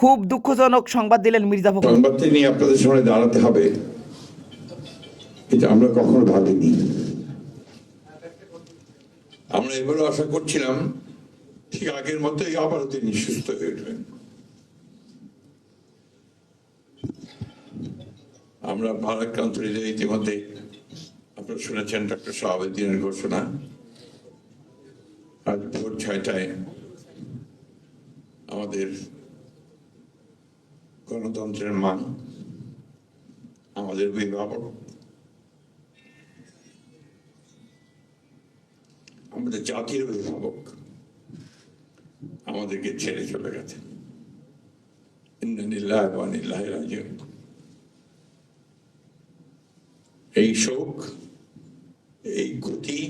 খুব দুঃখজনক সংবাদ দিলেন মির্জা ফখরুল। সংবাদটি নিয়ে আপনাদের সামনে দাঁড়াতে হবে। এটা আমরা কখনো ভাবিনি। আমরা এবারও আশা করছিলাম, ঠিক আগের মতোই আবারও তিনি সুস্থ হয়ে উঠবেন। আমরা ভারাক্রান্ত হৃদয়ে ইতিমধ্যে আপনারা শুনেছেন ডক্টর শাহাবুদ্দিনের ঘোষণা। আজ ভোর ছয়টায় আমাদের গণতন্ত্রের মান আমাদের অভিভাবক আমাদের জাতির অভিভাবক আমাদেরকে ছেড়ে চলে গেছে। এই শোক, এই গতি,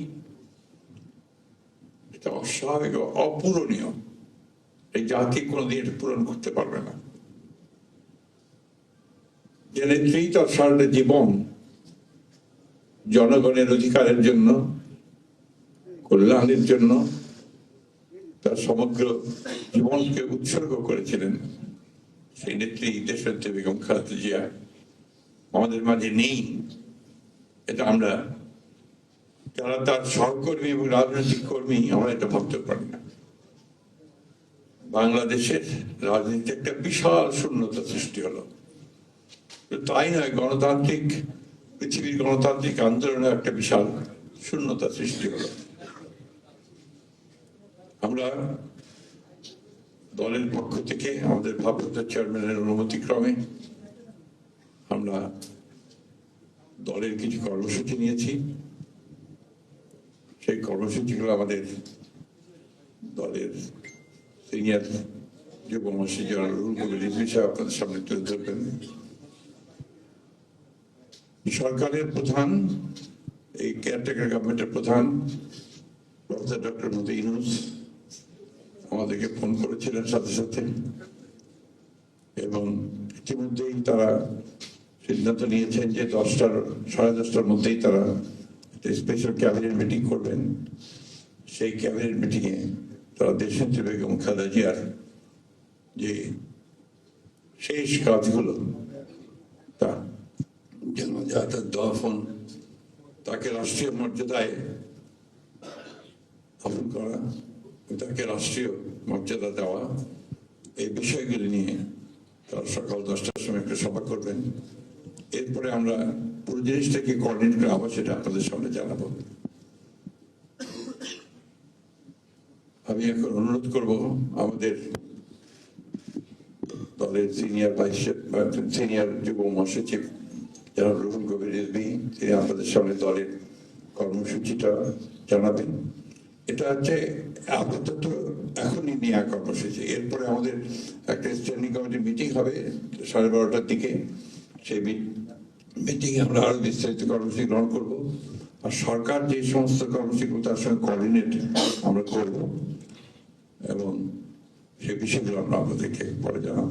এটা অস্বাভাবিক অপূরণীয়। এই জাতি কোনোদিন এটা পূরণ করতে পারবে না। যে নেত্রী তার সারাটা জীবন জনগণের অধিকারের জন্য, কল্যাণের জন্য তার সমগ্র জীবনকে উৎসর্গ করেছিলেন। সেই নেত্রী দেশনেত্রী বেগম খালেদা জিয়া আমাদের মাঝে নেই। এটা আমরা, যারা তার সহকর্মী এবং রাজনৈতিক কর্মী, আমরা এটা ভাবতে পারি না। বাংলাদেশের রাজনীতি একটা বিশাল শূন্যতা সৃষ্টি হলো। তাই নয় গণতান্ত্রিক, পৃথিবীর গণতান্ত্রিক আন্দোলনে একটা বিশাল শূন্যতা সৃষ্টি হলো। আমরা দলের পক্ষ থেকে, আমাদের ভারপ্রাপ্ত চেয়ারম্যানের অনুমতি ক্রমে আমরা দলের কিছু কর্মসূচি নিয়েছি। সেই কর্মসূচিগুলো আমাদের দলের সিনিয়র যুব মসজিদ জনারুল কবির সাহেব আপনাদের সামনে তুলে ধরবেন। সরকারের প্রধান, এই কেয়ারটেকার গভর্নমেন্টের প্রধান, প্রফেসর ডক্টর মোদী ইউনুস আমাদেরকে ফোন করেছিলেন সাথে সাথে। এবং ইতিমধ্যেই তারা সিদ্ধান্ত নিয়েছেন যে দশটার, সাড়ে দশটার মধ্যেই তারা একটা স্পেশাল ক্যাবিনেট মিটিং করবেন। সেই ক্যাবিনেট মিটিংয়ে তারা দেশের দেশনেত্রী বেগম খালেদা জিয়ার যে শেষ কাজগুলো, তা জন্মজাত দফন, তাকে রাষ্ট্রীয় মর্যাদায় দাফন করা তাকে রাষ্ট্রীয় মর্যাদা দেওয়া, এই বিষয়গুলি নিয়ে তারা সকাল দশটার সময় একটা সভা করবেন। এরপরে আমরা পুরো জিনিসটাকে কোঅর্ডিনেট করে আবার সেটা আপনাদের সামনে জানাব। আমি এখন অনুরোধ করব আমাদের দলের সিনিয়র ভাইস সিনিয়র যুব মহাসচিব যারা রুহুল কবির রিজভী তিনি আপনাদের সামনে দলের কর্মসূচিটা জানাবেন। এটা হচ্ছে আপাতত এখনই নেওয়া কর্মসূচি। এরপরে আমাদের একটা স্ট্যান্ডিং কমিটি মিটিং হবে সাড়ে বারোটার দিকে। সেই মিটিংয়ে আমরা আরও বিস্তারিত কর্মসূচি গ্রহণ করব। আর সরকার যে সমস্ত কর্মসূচিগুলো তার সঙ্গে কোঅর্ডিনেট আমরা করব এবং সে বিষয়গুলো আমরা আপনাদেরকে পরে জানাব।